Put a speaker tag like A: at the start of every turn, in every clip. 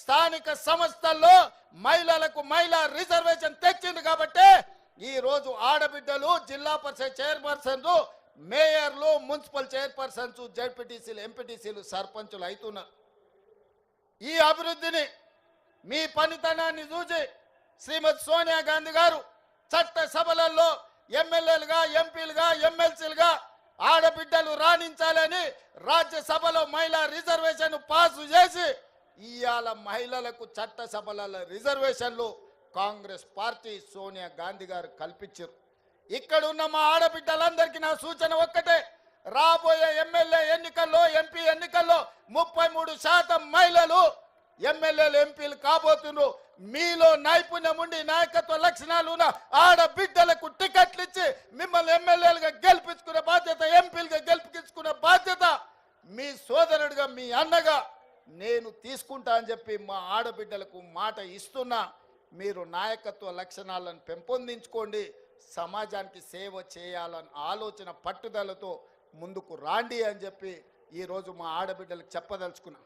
A: స్థానిక సంస్థల్లో మహిళలకు మహిళా రిజర్వేషన్ తెచ్చింది కాబట్టి ఈ రోజు ఆడబిడ్డలు జిల్లా పరిషత్ చైర్పర్సన్స్ మేయర్లు మున్సిపల్ చైర్పర్సన్స్ జడ్పీటీసీలు ఎంపీటీసీలు సర్పంచులు అవుతున్నారు ఈ అభివృద్ధిని మీ పనితనాన్ని చూసి శ్రీమతి సోనియా గాంధీ గారు చట్ట సభలలో ఎమ్మెల్యేలుగా ఎంపీలుగా ఎమ్మెల్సీలుగా ఆడబిడ్డలు రాణించాలని రాజ్యసభలో మహిళా రిజర్వేషన్ పాసు చేసి ఇవాళ మహిళలకు చట్టసభల రిజర్వేషన్లు కాంగ్రెస్ పార్టీ సోనియా గాంధీ గారు కల్పించారు. ఇక్కడ ఉన్న మా ఆడబిడ్డలందరికీ నా సూచన ఒక్కటే రాబోయే ఎమ్మెల్యే ఎన్నికల్లో ఎంపీ ఎన్నికల్లో ముప్పై మూడు శాతం మహిళలు ఎమ్మెల్యేలు ఎంపీలు కాబోతున్నారు. మీలో నైపుణ్యం ఉండి నాయకత్వ లక్షణాలు ఉన్న ఆడబిడ్డలకు టికెట్లు ఇచ్చి మిమ్మల్ని ఎమ్మెల్యేలుగా గెలిపించుకునే బాధ్యత ఎంపీలుగా గెలిపించుకునే బాధ్యత మీ సోదరుడిగా మీ అన్నగా నేను తీసుకుంటా అని చెప్పి మా ఆడబిడ్డలకు మాట ఇస్తున్నా మీరు నాయకత్వ లక్షణాలను పెంపొందించుకోండి సమాజానికి సేవ చేయాలని ఆలోచన పట్టుదలతో ముందుకు రాండి అని చెప్పి ఈరోజు మా ఆడబిడ్డలకు చెప్పదలుచుకున్నా.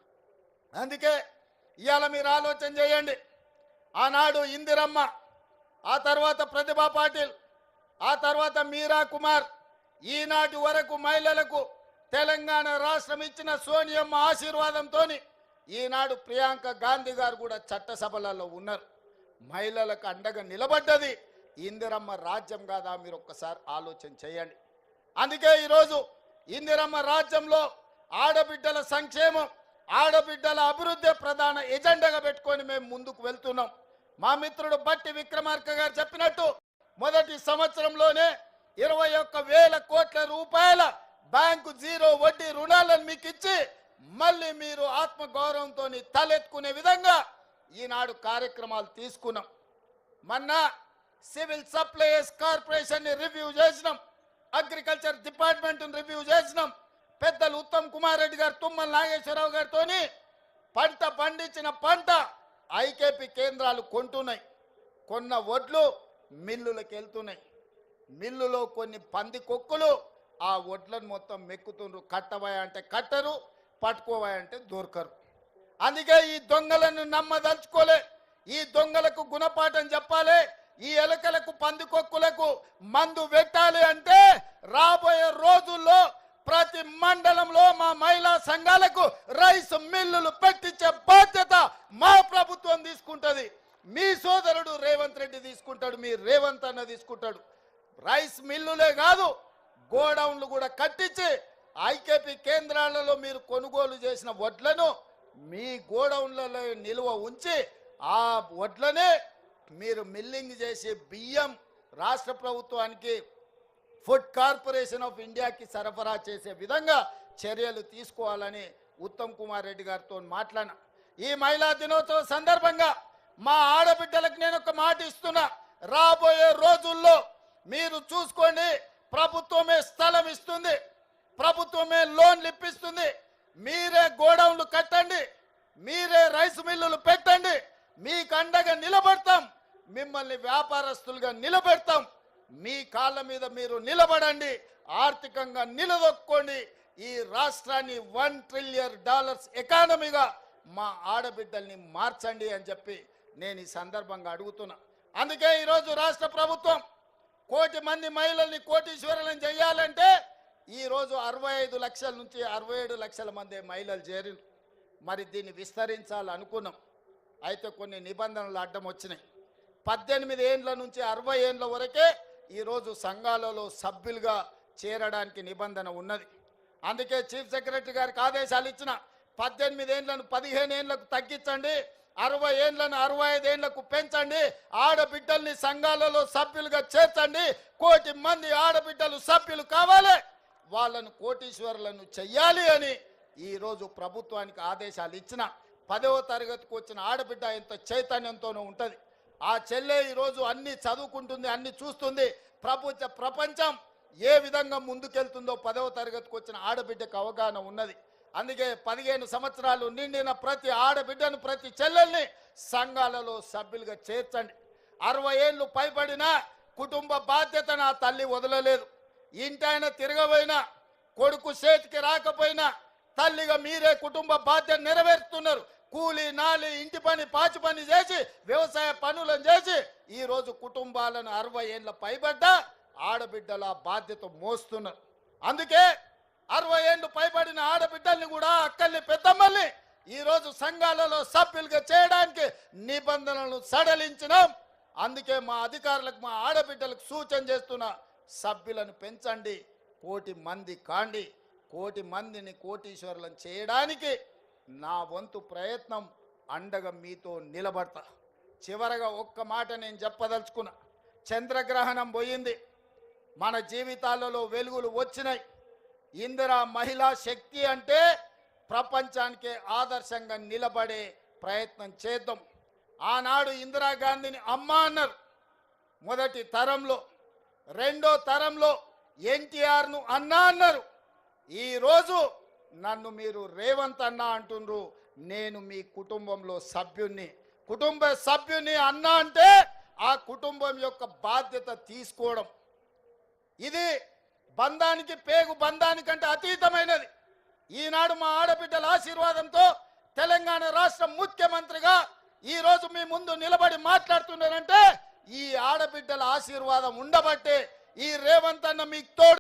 A: అందుకే ఇవాళ మీరు ఆలోచన చేయండి. ఆనాడు ఇందిరమ్మ ఆ తర్వాత ప్రతిభా పాటిల్ ఆ తర్వాత మీరా కుమార్ ఈనాటి వరకు మహిళలకు తెలంగాణ రాష్ట్రం ఇచ్చిన సోనియమ్మ ఆశీర్వాదంతో ఈనాడు ప్రియాంక గాంధీ గారు కూడా చట్టసభలలో ఉన్నారు. మహిళలకు అండగా నిలబడ్డది ఇందిరమ్మ రాజ్యం కాదా మీరు ఒక్కసారి ఆలోచన చేయండి. అందుకే ఈరోజు ఇందిరమ్మ రాజ్యంలో ఆడబిడ్డల సంక్షేమం ఆడబిడ్డల అభివృద్ధి ప్రధాన ఎజెండాగా పెట్టుకొని మేము ముందుకు వెళ్తున్నాం. మా మిత్రుడు బట్టి విక్రమార్క గారు చెప్పినట్టు మొదటి సంవత్సరంలోనే ఇరవై ఒక్క వేల కోట్ల రూపాయల బ్యాంకు జీరో వడ్డీ రుణాలను మీకు ఇచ్చి మళ్ళీ మీరు ఆత్మగౌరవంతో తలెత్తుకునే విధంగా ఈనాడు కార్యక్రమాలు తీసుకున్నాం. మొన్న సివిల్ సప్లైస్ కార్పొరేషన్ని రివ్యూ చేసినాం. అగ్రికల్చర్ డిపార్ట్మెంట్ రివ్యూ చేసినాం. పెద్దలు ఉత్తమ్ కుమార్ రెడ్డి గారు తుమ్మల నాగేశ్వరరావు గారితో పంట పండించిన పంట ఐకేపీ కేంద్రాలు కొంటున్నాయి. కొన్న వడ్లు మిల్లులకు వెళ్తున్నాయి మిల్లులో కొన్ని పంది కొక్కులు ఒడ్లను వడ్లను మొత్తం మెక్కుతుండ్రు. కట్టబాయ అంటే కట్టరు పట్టుకోవాయ అంటే దొరకరు. అందుకే ఈ దొంగలను నమ్మదలుచుకోలే. ఈ దొంగలకు గుణపాఠం చెప్పాలి. ఈ ఎలకలకు పందికొక్కులకు మందు పెట్టాలి అంటే రాబోయే రోజుల్లో ప్రతి మండలంలో మా మహిళా సంఘాలకు రైస్ మిల్లులు పెట్టించే బాధ్యత మా ప్రభుత్వం తీసుకుంటుంది. మీ సోదరుడు రేవంత్ రెడ్డి తీసుకుంటాడు మీ రేవంత్ అన్న తీసుకుంటాడు. రైస్ మిల్లులే కాదు గోడౌన్లు కూడా కట్టించి ఐకేపీ కేంద్రాలలో మీరు కొనుగోలు చేసిన వడ్లను మీ గోడౌన్లలో నిల్వ ఉంచి ఆ వడ్లనే మీరు మిల్లింగ్ చేసి బియ్యం రాష్ట్ర ప్రభుత్వానికి ఫుడ్ కార్పొరేషన్ ఆఫ్ ఇండియాకి సరఫరా చేసే విధంగా చర్యలు తీసుకోవాలని ఉత్తమ్ కుమార్ రెడ్డి గారితో మాట్లాడిన. ఈ మహిళా దినోత్సవం సందర్భంగా మా ఆడబిడ్డలకు నేను ఒక మాట ఇస్తున్నా. రాబోయే రోజుల్లో మీరు చూసుకోండి ప్రభుత్వమే స్థలం ఇస్తుంది ప్రభుత్వమే లోన్లు ఇప్పిస్తుంది. మీరే గోడౌన్లు కట్టండి మీరే రైస్ మిల్లులు పెట్టండి మీకు అండగా నిలబడతాం మిమ్మల్ని వ్యాపారస్తులుగా నిలబెడతాం. మీ కాళ్ళ మీద మీరు నిలబడండి ఆర్థికంగా నిలదొక్కోండి. ఈ రాష్ట్రాన్ని వన్ ట్రిలియన్ డాలర్స్ ఎకానమీగా మా ఆడబిడ్డల్ని మార్చండి అని చెప్పి నేను ఈ సందర్భంగా అడుగుతున్నా. అందుకే ఈరోజు రాష్ట్ర ప్రభుత్వం కోటి మంది మహిళల్ని కోటీశ్వరులను చేయాలంటే ఈరోజు అరవై ఐదు లక్షల నుంచి అరవై ఏడు లక్షల మంది మహిళలు చేరి మరి దీన్ని విస్తరించాలనుకున్నాం అయితే కొన్ని నిబంధనలు అడ్డం వచ్చినాయి. పద్దెనిమిది ఏండ్ల నుంచి అరవై ఏండ్ల వరకే ఈరోజు సంఘాలలో సభ్యులుగా చేరడానికి నిబంధన ఉన్నది. అందుకే చీఫ్ సెక్రటరీ గారికి ఆదేశాలు ఇచ్చిన పద్దెనిమిది ఏండ్లను పదిహేను ఏండ్లకు తగ్గించండి. అరవై ఏండ్లను అరవై ఐదు ఏండ్లకు పెంచండి. ఆడబిడ్డల్ని సంఘాలలో సభ్యులుగా చేర్చండి. కోటి మంది ఆడబిడ్డలు సభ్యులు కావాలి. వాళ్ళను కోటీశ్వరులను చెయ్యాలి అని ఈరోజు ప్రభుత్వానికి ఆదేశాలు ఇచ్చిన పదవ తరగతికి వచ్చిన ఆడబిడ్డ ఎంత చైతన్యంతోనూ ఉంటుంది. ఆ చెల్లె ఈరోజు అన్ని చదువుకుంటుంది అన్ని చూస్తుంది. ప్రపంచ ప్రపంచం ఏ విధంగా ముందుకెళ్తుందో పదవ తరగతికి వచ్చిన ఆడబిడ్డకు అవగాహన ఉన్నది. అందుకే పదిహేను సంవత్సరాలు నిండిన ప్రతి ఆడబిడ్డను ప్రతి చెల్లెల్ని సంఘాలలో సభ్యులుగా చేర్చండి. అరవై ఏళ్ళు పైబడిన కుటుంబ బాధ్యత నా తల్లి వదలలేదు. ఇంటాయన తిరగబోయినా కొడుకు చేతికి రాకపోయినా తల్లిగా మీరే కుటుంబ బాధ్యత నెరవేరుస్తున్నారు. కూలి నాలి ఇంటి పని పాచి పని చేసి వ్యవసాయ పనులను చేసి ఈరోజు కుటుంబాలను అరవై ఏళ్ళ పైబడ్డ ఆడబిడ్డల బాధ్యత మోస్తున్నారు. అందుకే అరవై ఏళ్ళు పైబడిన ఆడబిడ్డల్ని కూడా అక్కల్ని పెద్దమ్మల్ని ఈరోజు సంఘాలలో సభ్యులుగా చేయడానికి నిబంధనలను సడలించినాం. అందుకే మా అధికారులకు మా ఆడబిడ్డలకు సూచన చేస్తున్న సభ్యులను పెంచండి కోటి మంది కాండి కోటి మందిని కోటీశ్వరులను చేయడానికి నా వంతు ప్రయత్నం అండగా మీతో నిలబడతా. చివరగా ఒక్క మాట నేను చెప్పదలుచుకున్నా. చంద్రగ్రహణం పోయింది. మన జీవితాలలో వెలుగులు వచ్చినాయి. ఇందిరా మహిళా శక్తి అంటే ప్రపంచానికే ఆదర్శంగా నిలబడే ప్రయత్నం చేద్దాం. ఆనాడు ఇందిరాగాంధీని అమ్మ అన్నారు. మొదటి తరంలో రెండో తరంలో ఎన్టీఆర్ను అన్న అన్నారు. ఈరోజు నన్ను మీరు రేవంత్ అన్న అంటుండ్రు. నేను మీ కుటుంబంలో సభ్యుణ్ణి. కుటుంబ సభ్యుని అన్న అంటే ఆ కుటుంబం యొక్క బాధ్యత తీసుకోవడం. ఇది బంధానికి పేగు బంధానికంటే అతీతమైనది. ఈనాడు మా ఆడబిడ్డల ఆశీర్వాదంతో తెలంగాణ రాష్ట్ర ముఖ్యమంత్రిగా ఈ రోజు మీ ముందు నిలబడి మాట్లాడుతున్నారంటే ఈ ఆడబిడ్డల ఆశీర్వాదం ఉండబట్టే ఈ రేవంత్ అన్న మీకు తోడు